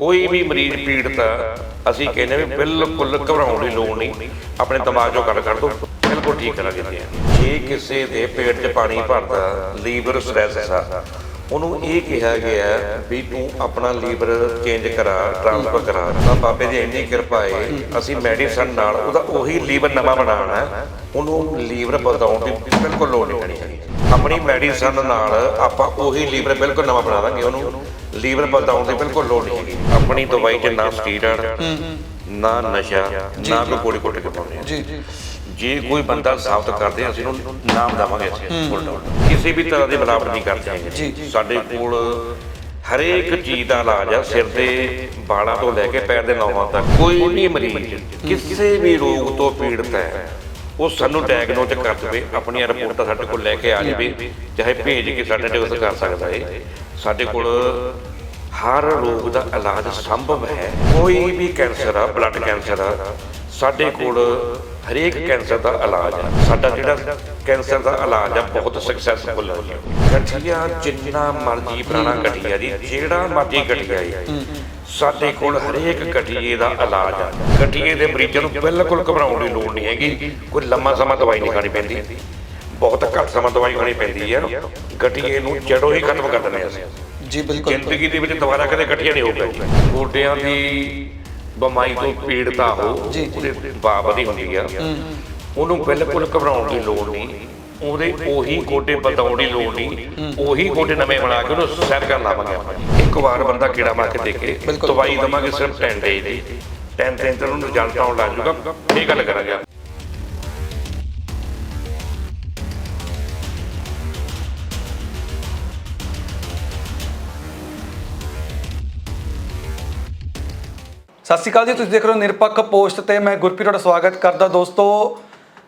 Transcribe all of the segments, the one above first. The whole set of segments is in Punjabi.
ਕੋਈ ਵੀ ਮਰੀਜ਼ ਪੀੜਤ ਆ, ਅਸੀਂ ਕਹਿੰਦੇ ਵੀ ਬਿਲਕੁਲ ਘਬਰਾਉਣ ਦੀ ਲੋੜ ਨਹੀਂ। ਆਪਣੇ ਦਿਮਾਗ ਚੋਂ ਗੱਲ ਕੱਢ ਦੋ ਬਿਲਕੁਲ ਠੀਕ ਕਰਾ ਦਿੰਦੇ ਆ ਜੇ ਕਿਸੇ ਦੇ ਪੇਟ 'ਚ ਪਾਣੀ ਭਰਦਾ ਲੀਵਰ ਸਟ੍ਰੈਸ ਆ ਉਹਨੂੰ ਇਹ ਕਿਹਾ ਗਿਆ ਵੀ ਤੂੰ ਆਪਣਾ ਲੀਵਰ ਚੇਂਜ ਕਰਾ ਟ੍ਰਾਂਸਫਰ ਕਰਾ। ਤਾਂ ਬਾਬੇ ਦੀ ਇੰਨੀ ਕਿਰਪਾ ਹੈ ਅਸੀਂ ਮੈਡੀਸਨ ਨਾਲ ਉਹਦਾ ਉਹੀ ਲੀਵਰ ਨਵਾਂ ਬਣਾਉਣਾ ਉਹਨੂੰ ਲੀਵਰ ਬਦਲਾਉਣ ਦੀ ਬਿਲਕੁਲ ਲੋੜ ਨਹੀਂ ਪੈਣੀ। ਆਪਣੀ ਮੈਡੀਸਨ ਨਾਲ ਆਪਾਂ ਉਹੀ ਲੀਵਰ ਬਿਲਕੁਲ ਨਵਾਂ ਬਣਾ ਦਾਂਗੇ ਉਹਨੂੰ। ਲੀਵਰ ਬਦਲਾਉਣ ਦੀ ਬਿਲਕੁਲ ਲੋੜ ਨਹੀਂ ਹੈਗੀ। ਆਪਣੀ ਦਵਾਈ 'ਚ ਨਾ ਸਟੀਰੋਇਡ ਨਾ ਨਸ਼ਾ ਨਾ ਕੋਈ ਗੋਲੀ ਕੁੱਟ ਕੇ ਪਾਉਂਦੇ ਆ ਜੀ ਜੀ। ਜੇ ਕੋਈ ਬੰਦਾ ਸਾਬਤ ਕਰਦੇ ਆ, ਅਸੀਂ ਉਹਨੂੰ ਨਾਮ ਦੇਵਾਂਗੇ ਅਸੀਂ ਫੁੱਲ ਡਾਊਨ ਕਿਸੇ ਵੀ ਤਰ੍ਹਾਂ ਦੀ ਮਿਲਾਵਟ ਨਹੀਂ ਕਰਦੇ ਹੈਗੇ। ਸਾਡੇ ਕੋਲ ਹਰੇਕ ਚੀਜ਼ ਦਾ ਇਲਾਜ ਆ ਸਿਰ ਦੇ ਵਾਲਾਂ ਤੋਂ ਲੈ ਕੇ ਪੈਰ ਦੇ ਨੌਹਾਂ ਤੱਕ। ਕੋਈ ਵੀ ਮਰੀਜ਼ ਕਿਸੇ ਵੀ ਰੋਗ ਤੋਂ ਪੀੜਤ ਹੈ ਉਹ ਸਾਨੂੰ ਡਾਇਗਨੋਸ ਕਰ ਦੇਵੇ ਆਪਣੀਆਂ ਰਿਪੋਰਟਾਂ ਸਾਡੇ ਕੋਲ ਲੈ ਕੇ ਆ ਜਾਵੇ ਚਾਹੇ ਭੇਜ ਕੇ ਸਾਡੇ ਡਿਊਸ ਕਰ ਸਕਦਾ ਹੈ ਸਾਡੇ ਕੋਲ ਹਰ ਰੋਗ ਦਾ ਇਲਾਜ ਸੰਭਵ ਹੈ। ਕੋਈ ਵੀ ਕੈਂਸਰ ਆ, ਬਲੱਡ ਕੈਂਸਰ ਆ, ਸਾਡੇ ਕੋਲ ਹਰੇਕ ਕੈਂਸਰ ਦਾ ਇਲਾਜ ਆ। ਸਾਡਾ ਜਿਹੜਾ ਕੈਂਸਰ ਦਾ ਇਲਾਜ ਆ, ਬਹੁਤ ਸਕਸੈਸਫੁਲ ਹੈ ਗਠੀਆ ਜਿੰਨਾ ਮਰਜ਼ੀ ਪੁਰਾਣਾ ਗਠੀਆ ਜੀ, ਜਿਹੜਾ ਮਰਜ਼ੀ ਗਠੀਆ ਜੀ, ਸਾਡੇ ਕੋਲ ਹਰੇਕ ਗਠੀਏ ਦਾ ਇਲਾਜ ਆ। ਗਠੀਏ ਦੇ ਮਰੀਜ਼ਾਂ ਨੂੰ ਬਿਲਕੁਲ ਘਬਰਾਉਣ ਦੀ ਲੋੜ ਨਹੀਂ ਹੈਗੀ। ਕੋਈ ਲੰਮਾ ਸਮਾਂ ਦਵਾਈ ਨਹੀਂ ਖਾਣੀ ਪੈਂਦੀ। ਬਹੁਤ ਘੱਟ ਸਮਾਂ ਦਵਾਈ ਖਾਣੀ ਪੈਂਦੀ ਆ ਗਠੀਏ ਨੂੰ ਜੜੋਂ ਹੀ ਖਤਮ ਕਰ ਦਿੰਦੇ ਅਸੀਂ। ਜੀ ਬਿਲਕੁਲ। ਜ਼ਿੰਦਗੀ ਦੇ ਵਿੱਚ ਦੁਬਾਰਾ ਕਦੇ ਇਕੱਠੀਆਂ ਨਹੀਂ ਹੋਊਗਾ ਜੀ। ਗੋਡਿਆਂ ਦੀ ਬਿਮਾਰੀ ਤੋਂ ਪੀੜਤਾ ਹੋ ਉਹਦੇ ਬਾਬਤ ਹੀ ਹੁੰਦੀ ਆ। ਉਹਨੂੰ ਬਿਲਕੁਲ ਘਬਰਾਉਣ ਦੀ ਲੋੜ ਨਹੀਂ। ਉਹਦੇ ਉਹੀ ਗੋਡੇ ਬਦਲਾਉਣ ਦੀ ਲੋੜ ਨਹੀਂ। ਉਹੀ ਗੋਡੇ ਨਵੇਂ ਬਣਾ ਕੇ ਉਹਨੂੰ ਸੈਰ ਕਰਨ ਲਾਵਾਂਗੇ ਆਪਾਂ। ਇੱਕ ਵਾਰ ਬੰਦਾ ਕੀੜਾ ਮਾਰ ਕੇ ਦੇਖੇ ਦਵਾਈ ਦਵਾਂਗੇ ਸਿਰਫ 10 ਡੇ ਦੀ। 10 ਦਿਨ ਤੇ ਉਹਨੂੰ ਰਿਜ਼ਲਟ ਆਉਣ ਲੱਗ ਜਾਊਗਾ। ਇਹ ਗੱਲ ਕਰਾਂਗੇ ਸਤਿ ਸ਼੍ਰੀ ਅਕਾਲ ਜੀ, ਤੁਸੀਂ ਦੇਖ ਰਹੇ ਹੋ ਨਿਰਪੱਖ ਪੋਸਟ ਤੇ ਮੈਂ ਗੁਰਪ੍ਰੀਤ ਤੁਹਾਡਾ ਸਵਾਗਤ ਕਰਦਾ ਦੋਸਤੋ।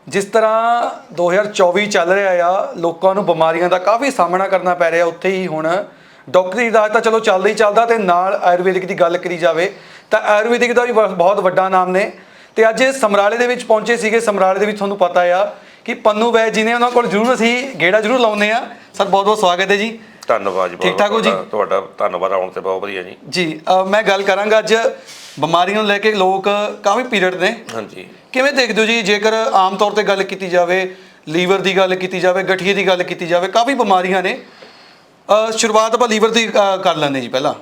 ਜਿਸ ਤਰ੍ਹਾਂ 2024 ਚੱਲ ਰਿਹਾ ਆ, ਲੋਕਾਂ ਨੂੰ ਬਿਮਾਰੀਆਂ ਦਾ ਕਾਫੀ ਸਾਹਮਣਾ ਕਰਨਾ ਪੈ ਰਿਹਾ ਉੱਥੇ ਹੀ ਹੁਣ। ਡਾਕਟਰੀ ਇਲਾਜ ਤਾਂ ਚਲੋ ਚੱਲਦਾ ਹੀ ਚੱਲਦਾ ਤੇ ਨਾਲ ਆਯੁਰਵੈਦਿਕ ਦੀ ਗੱਲ ਕਰੀ ਜਾਵੇ, ਤਾਂ ਆਯੁਰਵੈਦਿਕ ਦਾ ਵੀ ਬਹੁਤ ਵੱਡਾ ਨਾਮ ਨੇ। ਤੇ ਅੱਜ ਸਮਰਾਲੇ ਦੇ ਵਿੱਚ ਪਹੁੰਚੇ ਸੀਗੇ, ਸਮਰਾਲੇ ਦੇ ਵਿੱਚ ਤੁਹਾਨੂੰ ਪਤਾ ਆ ਕਿ ਪੰਨੂ ਵੈਦ ਜੀ ਨੇ ਉਹਨਾਂ ਕੋਲ ਜ਼ਰੂਰ ਅਸੀਂ ਗੇੜਾ ਜ਼ਰੂਰ ਲਾਉਂਦੇ ਆ। ਸਰ ਬਹੁਤ ਬਹੁਤ ਸਵਾਗਤ ਹੈ ਜੀ। ਧੰਨਵਾਦ ਜੀ ਠੀਕ ਠਾਕ ਹੋ ਜੀ? ਤੁਹਾਡਾ- ਧੰਨਵਾਦ ਆਉਣ ਤੇ ਬਹੁਤ ਵਧੀਆ ਜੀ। ਜੀ ਮੈਂ ਗੱਲ ਕਰਾਂਗਾ ਅੱਜ ਬਿਮਾਰੀਆਂ ਨੂੰ ਲੈ ਕੇ ਲੋਕ ਕਾਫੀ ਪੀਰੀਅਡ ਨੇ। ਹਾਂਜੀ। ਕਿਵੇਂ ਦੇਖਦੇ ਹੋ ਜੀ ਜੇਕਰ ਆਮ ਤੌਰ ਤੇ ਗੱਲ ਕੀਤੀ ਜਾਵੇ ਲੀਵਰ ਦੀ ਗੱਲ ਕੀਤੀ ਜਾਵੇ ਗਠੀਏ ਦੀ ਗੱਲ ਕੀਤੀ ਜਾਵੇ ਕਾਫੀ ਬਿਮਾਰੀਆਂ ਨੇ। ਸ਼ੁਰੂਆਤ ਆਪਾਂ ਲੀਵਰ ਦੀ ਕਰ ਲੈਂਦੇ ਜੀ ਪਹਿਲਾਂ।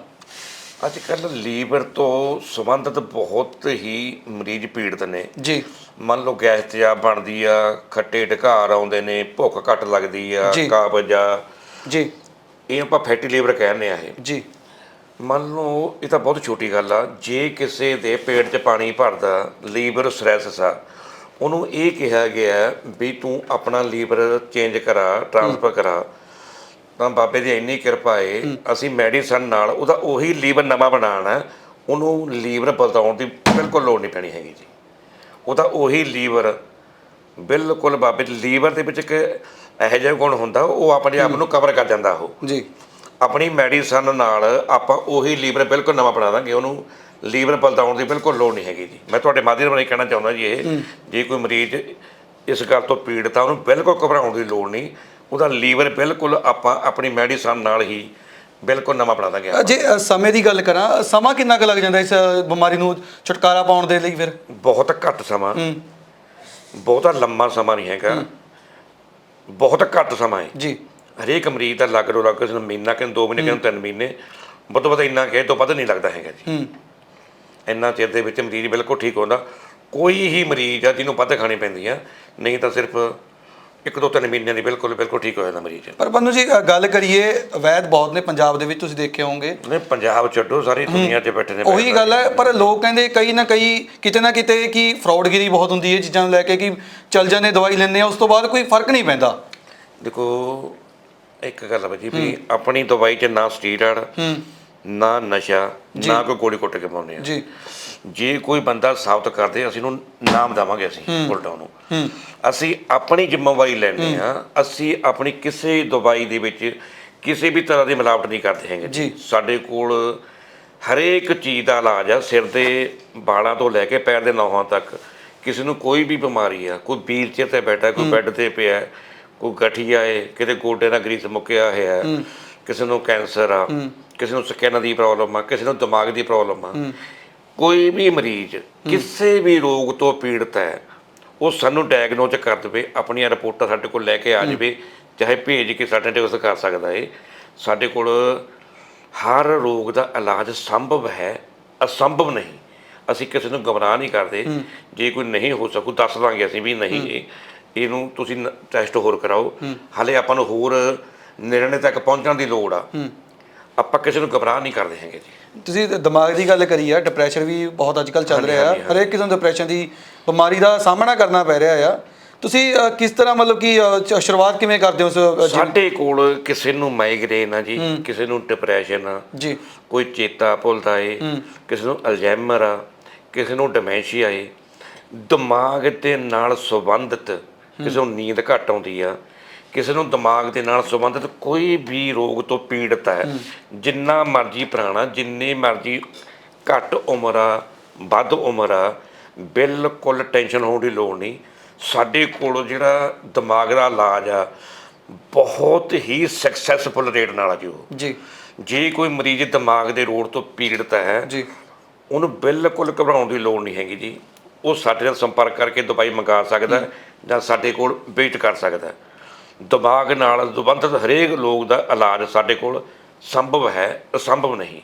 ਅੱਜ ਕੱਲ ਲੀਵਰ ਤੋਂ ਸੰਬੰਧਿਤ ਬਹੁਤ ਹੀ ਮਰੀਜ਼ ਪੀੜਤ ਨੇ। ਜੀ। ਮੰਨ ਲਓ ਗੈਸ ਤੇਜ਼ਾਬ ਬਣਦੀ ਆ ਖੱਟੇ ਢਕਾਰ ਆਉਂਦੇ ਨੇ ਭੁੱਖ ਘੱਟ ਲੱਗਦੀ ਆ। ਕਾਬਜ ਆ। ਜੀ। ਇਹ ਆਪਾਂ ਫੈਟੀ ਲੀਵਰ ਕਹਿੰਦੇ ਆ ਇਹ। ਜੀ। ਮੰਨ ਲਓ ਇਹ ਤਾਂ ਬਹੁਤ ਛੋਟੀ ਗੱਲ ਆ ਜੇ ਕਿਸੇ ਦੇ ਪੇਟ 'ਚ ਪਾਣੀ ਭਰਦਾ ਲੀਵਰ ਸਟ੍ਰੈਸ ਆ ਉਹਨੂੰ ਇਹ ਕਿਹਾ ਗਿਆ ਵੀ ਤੂੰ ਆਪਣਾ ਲੀਵਰ ਚੇਂਜ ਕਰਾ ਟ੍ਰਾਂਸਫਰ ਕਰਾ। ਤਾਂ ਬਾਬੇ ਦੀ ਇੰਨੀ ਕਿਰਪਾ ਹੈ। ਅਸੀਂ ਮੈਡੀਸਨ ਨਾਲ ਉਹਦਾ ਉਹੀ ਲੀਵਰ ਨਵਾਂ ਬਣਾਉਣਾ ਹੈ। ਉਹਨੂੰ ਲੀਵਰ ਬਦਲਾਉਣ ਦੀ ਬਿਲਕੁਲ ਲੋੜ ਨਹੀਂ ਪੈਣੀ ਹੈਗੀ ਜੀ। ਉਹਦਾ ਉਹੀ ਲੀਵਰ ਬਿਲਕੁਲ ਬਾਬੇ ਦੇ ਲੀਵਰ ਦੇ ਵਿੱਚ ਇੱਕ ਇਹੋ ਜਿਹਾ ਗੁਣ ਹੁੰਦਾ ਉਹ ਆਪਣੇ ਆਪ ਨੂੰ ਕਵਰ ਕਰ ਜਾਂਦਾ ਉਹ। ਜੀ। ਆਪਣੀ ਮੈਡੀਸਨ ਨਾਲ ਆਪਾਂ ਉਹੀ ਲੀਵਰ ਬਿਲਕੁਲ ਨਵਾਂ ਬਣਾ ਦਾਂਗੇ ਉਹਨੂੰ ਲੀਵਰ ਬਦਲਾਉਣ ਦੀ ਬਿਲਕੁਲ ਲੋੜ ਨਹੀਂ ਹੈਗੀ ਜੀ। ਮੈਂ ਤੁਹਾਡੇ ਮਾਧਿਅਮ ਰਾਹੀਂ ਕਹਿਣਾ ਚਾਹੁੰਦਾ ਜੀ ਇਹ ਜੇ ਕੋਈ ਮਰੀਜ਼ ਇਸ ਗੱਲ ਤੋਂ ਪੀੜਤ ਆ ਉਹਨੂੰ ਬਿਲਕੁਲ ਘਬਰਾਉਣ ਦੀ ਲੋੜ ਨਹੀਂ ਉਹਦਾ ਲੀਵਰ ਬਿਲਕੁਲ ਆਪਾਂ ਆਪਣੀ ਮੈਡੀਸਨ ਨਾਲ ਹੀ ਬਿਲਕੁਲ ਨਵਾਂ ਬਣਾ ਦਾਂਗੇ ਜੇ ਸਮੇਂ ਦੀ ਗੱਲ ਕਰਾਂ ਸਮਾਂ ਕਿੰਨਾ ਕੁ ਲੱਗ ਜਾਂਦਾ ਇਸ ਬਿਮਾਰੀ ਨੂੰ ਛੁਟਕਾਰਾ ਪਾਉਣ ਦੇ ਲਈ ਫਿਰ? ਬਹੁਤ ਘੱਟ ਸਮਾਂ। ਬਹੁਤਾ ਲੰਮਾ ਸਮਾਂ ਨਹੀਂ ਹੈਗਾ। ਬਹੁਤ ਘੱਟ ਸਮਾਂ ਹੈ। ਜੀ। ਹਰੇਕ ਮਰੀਜ਼ ਦਾ ਲੱਗ ਰੋ ਲੱਗ ਕਿਸੇ ਨੂੰ ਮਹੀਨਾ ਕਿ ਦੋ ਮਹੀਨੇ ਕਿ ਤਿੰਨ ਮਹੀਨੇ ਵੱਧ ਤੋਂ ਵੱਧ ਇੰਨਾ ਕਹੇ ਤੋਂ ਵੱਧ ਨਹੀਂ ਲੱਗਦਾ ਹੈਗਾ ਜੀ। ਹੂੰ। ਇੰਨਾ ਚਿਰ ਦੇ ਵਿੱਚ ਮਰੀਜ਼ ਬਿਲਕੁਲ ਠੀਕ ਹੁੰਦਾ ਕੋਈ ਹੀ ਮਰੀਜ਼ ਆ ਜਿਹਨੂੰ ਵੱਧ ਖਾਣੀ ਪੈਂਦੀ ਆ ਨਹੀਂ ਤਾਂ ਸਿਰਫ ਇੱਕ ਦੋ ਤਿੰਨ ਮਹੀਨਿਆਂ ਦੀ ਬਿਲਕੁਲ ਬਿਲਕੁਲ ਠੀਕ ਹੋ ਜਾਂਦਾ ਮਰੀਜ਼। ਪਰ ਪੰਨੂ ਜੀ ਅ, ਗੱਲ ਕਰੀਏ ਵੈਦ ਬਹੁਤ ਨੇ ਪੰਜਾਬ ਦੇ ਵਿੱਚ ਤੁਸੀਂ ਦੇਖੇ ਹੋਵੋਗੇ। ਨਹੀਂ ਪੰਜਾਬ ਛੱਡੋ ਸਾਰੀ ਦੁਨੀਆ 'ਚ ਬੈਠੇ ਨੇ ਉਹੀ ਗੱਲ ਹੈ ਪਰ ਲੋਕ ਕਹਿੰਦੇ ਕਈ ਨਾ ਕਈ ਕਿਤੇ ਨਾ ਕਿਤੇ ਕਿ ਫਰਾਡਗਿਰੀ ਬਹੁਤ ਹੁੰਦੀ ਹੈ ਚੀਜ਼ਾਂ ਨੂੰ ਲੈ ਕੇ ਕਿ ਚੱਲ ਜਾਂਦੇ ਦਵਾਈ ਲੈਂਦੇ ਆ ਉਸ ਤੋਂ ਬਾਅਦ ਕੋਈ ਫ਼ਰਕ ਨਹੀਂ ਪੈਂਦਾ। ਦੇਖੋ ਇੱਕ ਗੱਲ ਹੈ ਜੀ ਵੀ ਆਪਣੀ ਦਵਾਈ 'ਚ ਨਾ ਸਟੀਰੋਇਡ ਹੂੰ। ਨਾ ਨਸ਼ਾ ਨਾ ਕੋਈ ਗੋਲੀ ਕੁੱਟ ਕੇ ਪਾਉਂਦੇ ਆ। ਜੀ। ਜੇ ਕੋਈ ਬੰਦਾ ਸਾਬਤ ਕਰਦੇ ਅਸੀਂ ਉਹਨੂੰ ਨਾਮ ਦੇਵਾਂਗੇ ਅਸੀਂ ਉਲਟਾ ਉਹਨੂੰ। ਅਸੀਂ ਆਪਣੀ ਜ਼ਿੰਮੇਵਾਰੀ ਲੈਂਦੇ ਆ ਅਸੀਂ ਆਪਣੀ ਕਿਸੇ ਦਵਾਈ ਦੇ ਵਿੱਚ ਕਿਸੇ ਵੀ ਤਰ੍ਹਾਂ ਦੀ ਮਿਲਾਵਟ ਨਹੀਂ ਕਰਦੇ ਹੈਗੇ। ਜੀ। ਸਾਡੇ ਕੋਲ ਹਰੇਕ ਚੀਜ਼ ਦਾ ਇਲਾਜ ਆ ਸਿਰ ਦੇ ਵਾਲਾਂ ਤੋਂ ਲੈ ਕੇ ਪੈਰ ਦੇ ਨੌਹਾਂ ਤੱਕ। ਕਿਸੇ ਨੂੰ ਕੋਈ ਵੀ ਬਿਮਾਰੀ ਆ ਕੋਈ ਵੀਲ ਚੇਅਰ ਤੇ ਬੈਠਾ ਕੋਈ ਬੈੱਡ ਤੇ ਪਿਆ ਕੋਈ ਗਠੀਆ ਹੈ ਕਿਤੇ ਗੋਡੇ ਦਾ ਗਰੀਸ ਮੁੱਕਿਆ ਹੋਇਆ ਹੈ। ਕਿਸੇ ਨੂੰ ਕੈਂਸਰ ਆ ਕਿਸੇ ਨੂੰ ਸਕਿਨ ਦੀ ਪ੍ਰੋਬਲਮ ਆ ਕਿਸੇ ਨੂੰ ਦਿਮਾਗ ਦੀ ਪ੍ਰੋਬਲਮ ਆ। ਕੋਈ ਵੀ ਮਰੀਜ਼ ਕਿਸੇ ਵੀ ਰੋਗ ਤੋਂ ਪੀੜਤ ਹੈ ਉਹ ਸਾਨੂੰ ਡਾਇਗਨੋਸ ਕਰ ਦੇਵੇ ਆਪਣੀਆਂ ਰਿਪੋਰਟਾਂ ਸਾਡੇ ਕੋਲ ਲੈ ਕੇ ਆ ਜਾਵੇ ਚਾਹੇ ਭੇਜ ਕੇ ਸਾਡੇ ਡਿਊਸ ਕਰ ਸਕਦਾ ਏ। ਸਾਡੇ ਕੋਲ ਹਰ ਰੋਗ ਦਾ ਇਲਾਜ ਸੰਭਵ ਹੈ ਅਸੰਭਵ ਨਹੀਂ। ਅਸੀਂ ਕਿਸੇ ਨੂੰ ਗਮਰਾਹ ਨਹੀਂ ਕਰਦੇ। ਜੇ ਕੋਈ ਨਹੀਂ ਹੋ ਸਕੂ ਦੱਸ ਦਾਂਗੇ ਅਸੀਂ ਵੀ ਨਹੀਂ ਇਹਨੂੰ ਤੁਸੀਂ ਟੈਸਟ ਹੋਰ ਕਰਾਓ। ਹਾਲੇ ਆਪਾਂ ਨੂੰ ਹੋਰ ਨਿਰਣੇ ਤੱਕ ਪਹੁੰਚਣ ਦੀ ਲੋੜ ਆ। ਆਪਾਂ ਕਿਸੇ ਨੂੰ ਗਮਰਾਹ ਨਹੀਂ ਕਰਦੇ ਹੈਗੇ ਜੀ। ਤੁਸੀਂ ਦਿਮਾਗ ਦੀ ਗੱਲ ਕਰੀ ਆ ਡਿਪਰੈਸ਼ਨ ਵੀ ਬਹੁਤ ਅੱਜਕੱਲ ਚੱਲ ਰਿਹਾ ਆ। ਹਰੇਕ ਕਿਸਮ ਦੇ ਡਿਪਰੈਸ਼ਨ ਦੀ ਬਿਮਾਰੀ ਦਾ ਸਾਹਮਣਾ ਕਰਨਾ ਪੈ ਰਿਹਾ ਆ। ਤੁਸੀਂ ਕਿਸ ਤਰ੍ਹਾਂ ਮਤਲਬ ਕਿ ਸ਼ੁਰੂਆਤ ਕਿਵੇਂ ਕਰਦੇ ਹੋ ਸਾਡੇ ਕੋਲ ਕਿਸੇ ਨੂੰ ਮਾਈਗ੍ਰੇਨ ਆ ਜੀ ਕਿਸੇ ਨੂੰ ਡਿਪਰੈਸ਼ਨ ਆ ਜੀ। ਕੋਈ ਚੇਤਾ ਭੁੱਲਦਾ ਏ ਕਿਸੇ ਨੂੰ ਅਲਜ਼ਾਈਮਰ ਆ ਕਿਸੇ ਨੂੰ ਡਿਮੈਂਸ਼ੀਆ ਏ। ਦਿਮਾਗ ਦੇ ਨਾਲ ਸੰਬੰਧਿਤ ਕਿਸੇ ਨੂੰ ਨੀਂਦ ਘੱਟ ਆਉਂਦੀ ਆ ਕਿਸੇ ਨੂੰ ਦਿਮਾਗ ਦੇ ਨਾਲ ਸੰਬੰਧਿਤ ਕੋਈ ਵੀ ਰੋਗ ਤੋਂ ਪੀੜਤ ਹੈ ਜਿੰਨਾ ਮਰਜ਼ੀ ਪੁਰਾਣਾ ਜਿੰਨੀ ਮਰਜ਼ੀ ਘੱਟ ਉਮਰ ਆ ਵੱਧ ਉਮਰ ਆ ਬਿਲਕੁਲ ਟੈਨਸ਼ਨ ਹੋਣ ਦੀ ਲੋੜ ਨਹੀਂ। ਸਾਡੇ ਕੋਲ ਜਿਹੜਾ ਦਿਮਾਗ ਦਾ ਇਲਾਜ ਆ ਬਹੁਤ ਹੀ ਸਕਸੈਸਫੁਲ ਰੇਟ ਨਾਲ ਆ ਜੀ ਉਹ। ਜੀ। ਜੇ ਕੋਈ ਮਰੀਜ਼ ਦਿਮਾਗ ਦੇ ਰੋਗ ਤੋਂ ਪੀੜਤ ਹੈ ਜੀ। ਉਹਨੂੰ ਬਿਲਕੁਲ ਘਬਰਾਉਣ ਦੀ ਲੋੜ ਨਹੀਂ ਹੈਗੀ ਜੀ। ਉਹ ਸਾਡੇ ਨਾਲ ਸੰਪਰਕ ਕਰਕੇ ਦਵਾਈ ਮੰਗਾ ਸਕਦਾ ਹੈ। ਜਾਂ ਸਾਡੇ ਕੋਲ ਵੇਟ ਕਰ ਸਕਦਾ। ਦਿਮਾਗ ਨਾਲ ਸੰਬੰਧਿਤ ਹਰੇਕ ਲੋਕ ਦਾ ਇਲਾਜ ਸਾਡੇ ਕੋਲ ਸੰਭਵ ਹੈ ਅਸੰਭਵ ਨਹੀਂ।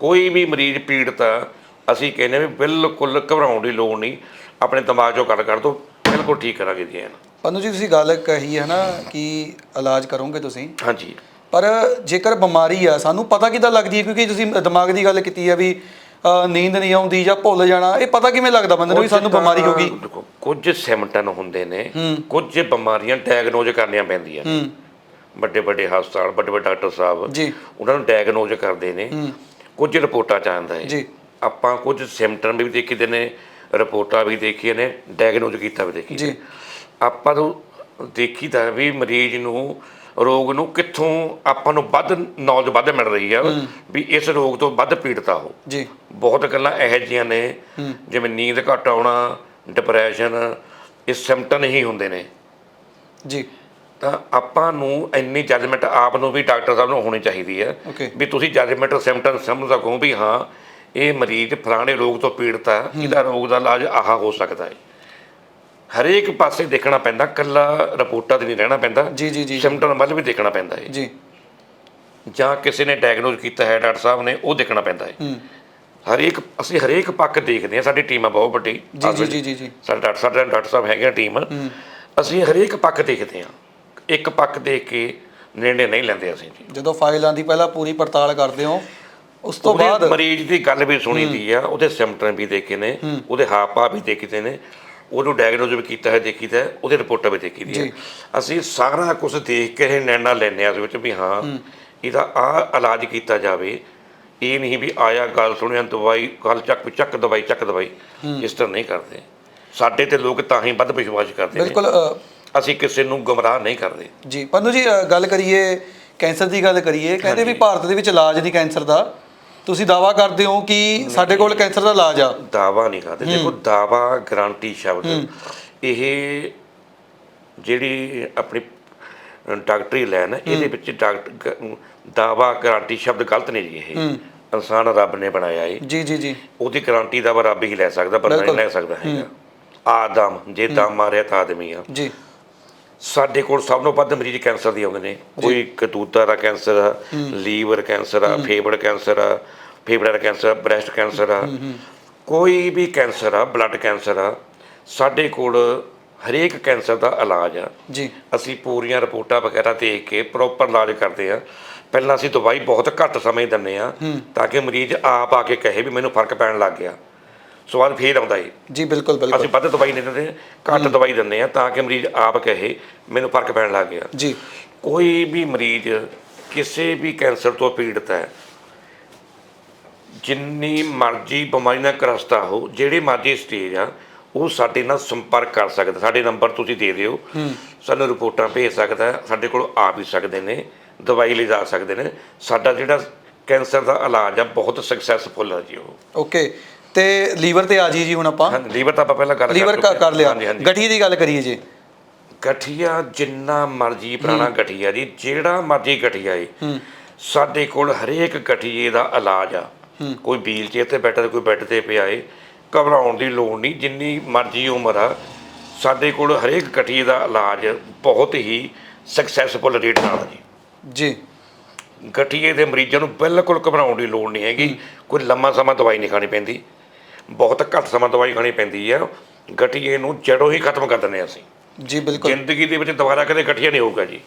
ਕੋਈ ਵੀ ਮਰੀਜ਼ ਪੀੜਤ ਆ ਅਸੀਂ ਕਹਿੰਦੇ ਵੀ ਬਿਲਕੁਲ ਘਬਰਾਉਣ ਦੀ ਲੋੜ ਨਹੀਂ। ਆਪਣੇ ਦਿਮਾਗ 'ਚੋਂ ਗੱਲ ਕਰ ਦਿਓ ਬਿਲਕੁਲ ਠੀਕ ਕਰਾਂਗੇ ਜੀ ਪੰਨੂ ਜੀ ਤੁਸੀਂ ਗੱਲ ਕਹੀ ਹੈ ਨਾ ਕਿ ਇਲਾਜ ਕਰੋਗੇ ਤੁਸੀਂ। ਹਾਂਜੀ। ਪਰ ਜੇਕਰ ਬਿਮਾਰੀ ਆ ਸਾਨੂੰ ਪਤਾ ਕਿੱਦਾਂ ਲੱਗਦੀ ਹੈ? ਕਿਉਂਕਿ ਤੁਸੀਂ ਦਿਮਾਗ ਦੀ ਗੱਲ ਕੀਤੀ ਹੈ ਵੀ ਨੀਂਦ ਨਹੀਂ ਆਉਂਦੀ ਜਾਂ ਭੁੱਲ ਜਾਣਾ ਇਹ ਪਤਾ ਕਿਵੇਂ ਲੱਗਦਾ ਬੰਦੇ ਨੂੰ ਵੀ ਸਾਨੂੰ ਬਿਮਾਰੀ ਹੋ ਗਈ? ਦੇਖੋ ਕੁਝ ਸਿਮਟਨ ਹੁੰਦੇ ਨੇ ਕੁਝ ਬਿਮਾਰੀਆਂ ਡਾਇਗਨੋਜ਼ ਕਰਨੀਆਂ ਪੈਂਦੀਆਂ ਵੱਡੇ ਵੱਡੇ ਹਸਪਤਾਲ ਵੱਡੇ ਵੱਡੇ ਡਾਕਟਰ ਸਾਹਿਬ ਜੀ। ਉਹਨਾਂ ਨੂੰ ਡਾਇਗਨੋਜ਼ ਕਰਦੇ ਨੇ। ਕੁਝ ਰਿਪੋਰਟਾਂ ਚ ਆਉਂਦਾ ਹੈ। ਜੀ। ਆਪਾਂ ਕੁਝ ਸਿਮਟਨ ਵੀ ਦੇਖੀਦੇ ਨੇ ਰਿਪੋਰਟਾਂ ਵੀ ਦੇਖੀਆਂ ਨੇ ਡਾਇਗਨੋਜ਼ ਕੀਤਾ ਵੀ ਦੇਖੀ ਜੀ। ਆਪਾਂ ਨੂੰ ਦੇਖੀਦਾ ਵੀ ਮਰੀਜ਼ ਨੂੰ ਰੋਗ ਨੂੰ ਕਿੱਥੋਂ ਆਪਾਂ ਨੂੰ ਵੱਧ ਨੌਲੇਜ ਵੱਧ ਮਿਲ ਰਹੀ ਆ ਵੀ ਇਸ ਰੋਗ ਤੋਂ ਵੱਧ ਪੀੜਤ ਉਹ। ਜੀ। ਬਹੁਤ ਗੱਲਾਂ ਇਹੋ ਜਿਹੀਆਂ ਨੇ ਜਿਵੇਂ ਨੀਂਦ ਘੱਟ ਆਉਣਾ ਡਿਪਰੈਸ਼ਨ ਇਹ ਸਿਮਟਨ ਹੀ ਹੁੰਦੇ ਨੇ। ਜੀ। ਤਾਂ ਆਪਾਂ ਨੂੰ ਇੰਨੀ ਜਜਮੈਂਟ ਆਪ ਨੂੰ ਵੀ ਡਾਕਟਰ ਸਾਹਿਬ ਨੂੰ ਹੋਣੀ ਚਾਹੀਦੀ ਹੈ. ਵੀ ਤੁਸੀਂ ਜਜਮੈਂਟ ਸਿਮਟਨ ਸਮਝ ਸਕੋ ਵੀ ਹਾਂ ਇਹ ਮਰੀਜ਼ ਫਲਾਣੇ ਰੋਗ ਤੋਂ ਪੀੜਤ ਹੈ। ਇਹਦਾ ਰੋਗ ਦਾ ਇਲਾਜ ਆਹ ਹੋ ਸਕਦਾ ਹੈ ਹਰੇਕ ਪਾਸੇ ਦੇਖਣਾ ਪੈਂਦਾ ਕੱਲਾ ਰਿਪੋਰਟਾਂ ਤੇ ਨਹੀਂ ਰਹਿਣਾ ਪੈਂਦਾ ਜੀ ਜੀ ਜੀ ਸਿਮਟਨ ਵੱਲ ਵੀ ਦੇਖਣਾ ਪੈਂਦਾ ਹੈ। ਜੀ। ਜਾਂ ਕਿਸੇ ਨੇ ਡਾਇਗਨੋਸ ਕੀਤਾ ਹੈ ਡਾਕਟਰ ਸਾਹਿਬ ਨੇ ਉਹ ਦੇਖਣਾ ਪੈਂਦਾ ਹੈ। ਹਰੇਕ ਅਸੀਂ ਹਰੇਕ ਪੱਖ ਦੇਖਦੇ ਹਾਂ ਸਾਡੀ ਟੀਮ ਆ ਬਹੁਤ ਵੱਡੀ ਜੀ ਜੀ ਜੀ ਸਾਡੇ ਡਾਕਟਰ ਸਾਡੇ ਡਾਕਟਰ ਸਾਹਿਬ ਹੈਗੇ ਆ ਟੀਮ। ਅਸੀਂ ਹਰੇਕ ਪੱਖ ਦੇਖਦੇ ਹਾਂ। ਇੱਕ ਪੱਖ ਦੇਖ ਕੇ ਨਿਰਣੇ ਨਹੀਂ ਲੈਂਦੇ ਅਸੀਂ ਜੀ। ਜਦੋਂ ਫਾਈਲ ਆਂਦੀ ਪਹਿਲਾਂ ਪੂਰੀ ਪੜਤਾਲ ਕਰਦੇ ਹੋ ਉਸ ਤੋਂ ਬਾਅਦ ਮਰੀਜ਼ ਦੀ ਗੱਲ ਵੀ ਸੁਣੀ ਦੀ ਆ ਉਹਦੇ ਸਿੰਪਟਮ ਵੀ ਦੇਖੇ ਨੇ ਉਹਦੇ ਹਾਵ ਭਾਵ ਵੀ ਦੇਖੀਦੇ ਨੇ ਉਹਨੂੰ ਡਾਇਗਨੋਸ ਵੀ ਕੀਤਾ ਹੈ ਦੇਖੀਦਾ ਹੈ ਉਹਦੇ ਰਿਪੋਰਟਾਂ ਵੀ ਦੇਖੀ ਦੀ। ਅਸੀਂ ਸਾਰਾ ਕੁਝ ਦੇਖ ਕੇ ਇਹ ਨਿਰਣਾ ਲੈਂਦੇ ਆ ਉਸ ਵਿੱਚ ਵੀ ਹਾਂ ਇਹਦਾ ਆ ਇਲਾਜ ਕੀਤਾ ਜਾਵੇ ਇਹ ਨਹੀਂ ਵੀ ਆਇਆ ਗੱਲ ਸੁਣਿਆ ਦਵਾਈ ਗੱਲ ਚੱਕ ਚੱਕ ਦਵਾਈ ਚੱਕ ਦਵਾਈ ਇਸ ਤਰ੍ਹਾਂ ਨਹੀਂ ਕਰਦੇ। ਸਾਡੇ ਤੇ ਲੋਕ ਤਾਂ ਹੀ ਵੱਧ ਵਿਸ਼ਵਾਸ ਕਰਦੇ ਨੇ। ਬਿਲਕੁਲ ਅਸੀਂ ਕਿਸੇ ਨੂੰ ਗੁੰਮਰਾਹ ਨਹੀਂ ਕਰਦੇ। ਜੀ ਪੰਨੂ ਜੀ ਗੱਲ ਕਰੀਏ ਕੈਂਸਰ ਦੀ ਗੱਲ ਕਰੀਏ ਕਹਿੰਦੇ ਵੀ ਭਾਰਤ ਦੇ ਵਿੱਚ ਇਲਾਜ ਨਹੀਂ ਕੈਂਸਰ ਦਾ। ਤੁਸੀਂ ਦਾਵਾ ਕਰਦੇ ਹੋ ਕਿ ਸਾਡੇ ਕੋਲ ਕੈਂਸਰ ਦਾ ਇਲਾਜ ਆ? ਦਾਵਾ ਨਹੀਂ ਕਰਦੇ। ਦੇਖੋ ਦਾਵਾ ਗਾਰੰਟੀ ਸ਼ਬਦ। ਇਹ ਜਿਹੜੀ ਆਪਣੀ ਡਾਕਟਰੀ ਲਾਈਨ ਹੈ ਇਹਦੇ ਵਿੱਚ ਡਾਕਟਰ ਦਾਵਾ ਗਾਰੰਟੀ ਸ਼ਬਦ ਗਲਤ ਨਹੀਂ ਜੀ ਇਹ। ਇਨਸਾਨ ਰੱਬ ਨੇ ਬਣਾਇਆ ਹੈ ਜੀ ਜੀ ਜੀ। ਉਹਦੀ ਗਾਰੰਟੀ ਦਾ ਰੱਬ ਹੀ ਲੈ ਸਕਦਾ ਬੰਦਾ ਨਹੀਂ ਲੈ ਸਕਦਾ ਹੈਗਾ। ਆਦਮ ਜੇ ਦਮ ਮਾਰਿਆ ਤਾਂ ਆਦਮੀ ਆ। ਜੀ। ਸਾਡੇ ਕੋਲ ਸਭ ਤੋਂ ਵੱਧ ਮਰੀਜ਼ ਕੈਂਸਰ ਦੇ ਆਉਂਦੇ ਨੇ। ਕੋਈ ਕਤੂਤਾ ਦਾ ਕੈਂਸਰ ਆ ਲੀਵਰ ਕੈਂਸਰ ਆ ਫੇਫੜ ਕੈਂਸਰ ਆ ਫੇਫੜੇ ਦਾ ਕੈਂਸਰ ਬ੍ਰੈਸਟ ਕੈਂਸਰ ਆ। ਕੋਈ ਵੀ ਕੈਂਸਰ ਆ ਬਲੱਡ ਕੈਂਸਰ ਆ ਸਾਡੇ ਕੋਲ ਹਰੇਕ ਕੈਂਸਰ ਦਾ ਇਲਾਜ ਆ। ਜੀ। ਅਸੀਂ ਪੂਰੀਆਂ ਰਿਪੋਰਟਾਂ ਵਗੈਰਾ ਦੇਖ ਕੇ ਪ੍ਰੋਪਰ ਇਲਾਜ ਕਰਦੇ ਆ। ਪਹਿਲਾਂ ਅਸੀਂ ਦਵਾਈ ਬਹੁਤ ਘੱਟ ਸਮੇਂ ਦਿੰਦੇ ਆ ਤਾਂ ਕਿ ਮਰੀਜ਼ ਆਪ ਆ ਕੇ ਕਹੇ ਵੀ ਮੈਨੂੰ ਫ਼ਰਕ ਪੈਣ ਲੱਗ ਗਿਆ। ਸਵਾਲ ਫੇਰ ਆਉਂਦਾ ਏ। ਜੀ ਬਿਲਕੁਲ ਬਿਲਕੁਲ। ਅਸੀਂ ਵੱਧ ਦਵਾਈ ਨਹੀਂ ਦਿੰਦੇ ਘੱਟ ਦਵਾਈ ਦਿੰਦੇ ਆ ਤਾਂ ਕਿ ਮਰੀਜ਼ ਆਪ ਕਹੇ ਮੈਨੂੰ ਫ਼ਰਕ ਪੈਣ ਲੱਗ ਗਿਆ। ਜੀ। ਕੋਈ ਵੀ ਮਰੀਜ਼ ਕਿਸੇ ਵੀ ਕੈਂਸਰ ਤੋਂ ਪੀੜਤ ਹੈ ਜਿੰਨੀ ਮਰਜ਼ੀ ਬਿਮਾਰੀ ਨਾਲ ਗ੍ਰਸਤ ਹੋ ਜਿਹੜੇ ਮਰਜ਼ੀ ਸਟੇਜ ਆ ਉਹ ਸਾਡੇ ਨਾਲ ਸੰਪਰਕ ਕਰ ਸਕਦਾ। ਸਾਡੇ ਨੰਬਰ ਤੁਸੀਂ ਦੇ ਦਿਓ। ਸਾਨੂੰ ਰਿਪੋਰਟਾਂ ਭੇਜ ਸਕਦਾ ਹੈ, ਸਾਡੇ ਕੋਲ ਆ ਵੀ ਸਕਦੇ ਨੇ ਦਵਾਈ ਲੈ ਜਾ ਸਕਦੇ ਨੇ। ਸਾਡਾ ਜਿਹੜਾ ਕੈਂਸਰ ਦਾ ਇਲਾਜ ਆ ਬਹੁਤ ਸਕਸੈਸਫੁਲ ਆ ਜੀ ਉਹ। ਓਕੇ। ਤੇ ਲੀਵਰ ਤੇ ਆ ਜੀ ਜੀ ਹੁਣ ਆਪਾਂ। ਹਾਂ ਲੀਵਰ ਤਾਂ ਆਪਾਂ ਪਹਿਲਾਂ ਗੱਲ ਲੀਵਰ ਚੁੱਕੇ ਕਰ ਲਿਆ। ਹਾਂਜੀ ਹਾਂਜੀ। ਗਠੀ ਦੀ ਗੱਲ ਕਰੀਏ ਜੀ। ਗਠੀਆ ਜਿੰਨਾ ਮਰਜ਼ੀ ਪੁਰਾਣਾ ਗਠੀਆ ਜੀ ਜਿਹੜਾ ਮਰਜ਼ੀ ਗਠੀਆ ਏ। ਸਾਡੇ ਕੋਲ ਹਰੇਕ ਗਠੀਏ ਦਾ ਇਲਾਜ ਆ। ਕੋਈ ਵੀਲ ਚੇਅਰ ਤੇ ਬੈਠਾ ਤੇ ਕੋਈ ਬੈੱਡ ਤੇ ਪਿਆ ਏ। ਘਬਰਾਉਣ ਦੀ ਲੋੜ ਨਹੀਂ ਜਿੰਨੀ ਮਰਜ਼ੀ ਉਮਰ ਆ। ਸਾਡੇ ਕੋਲ ਹਰੇਕ ਗਠੀਏ ਦਾ ਇਲਾਜ ਬਹੁਤ ਹੀ ਸਕਸੈਸਫੁਲ ਰੇਟ ਨਾਲ ਆ ਜੀ। ਜੀ। ਗਠੀਏ ਦੇ ਮਰੀਜ਼ਾਂ ਨੂੰ ਬਿਲਕੁਲ ਘਬਰਾਉਣ ਦੀ ਲੋੜ ਨਹੀਂ ਹੈਗੀ। ਕੋਈ ਲੰਮਾ ਸਮਾਂ ਦਵਾਈ ਨਹੀਂ ਖਾਣੀ ਪੈਂਦੀ। ਬਹੁਤ ਘੱਟ ਸਮਾਂ ਦਵਾਈ ਖਾਣੀ ਪੈਂਦੀ ਆ ਗਠੀਏ ਨੂੰ ਜੜੋਂ ਹੀ ਖਤਮ ਕਰ ਦਿੰਦੇ ਹਾਂ ਅਸੀਂ। ਜੀ ਬਿਲਕੁਲ। ਜ਼ਿੰਦਗੀ ਦੇ ਵਿੱਚ ਦੁਬਾਰਾ ਕਦੇ ਗਠੀਆ ਨਹੀਂ ਹੋਊਗਾ ਜੀ।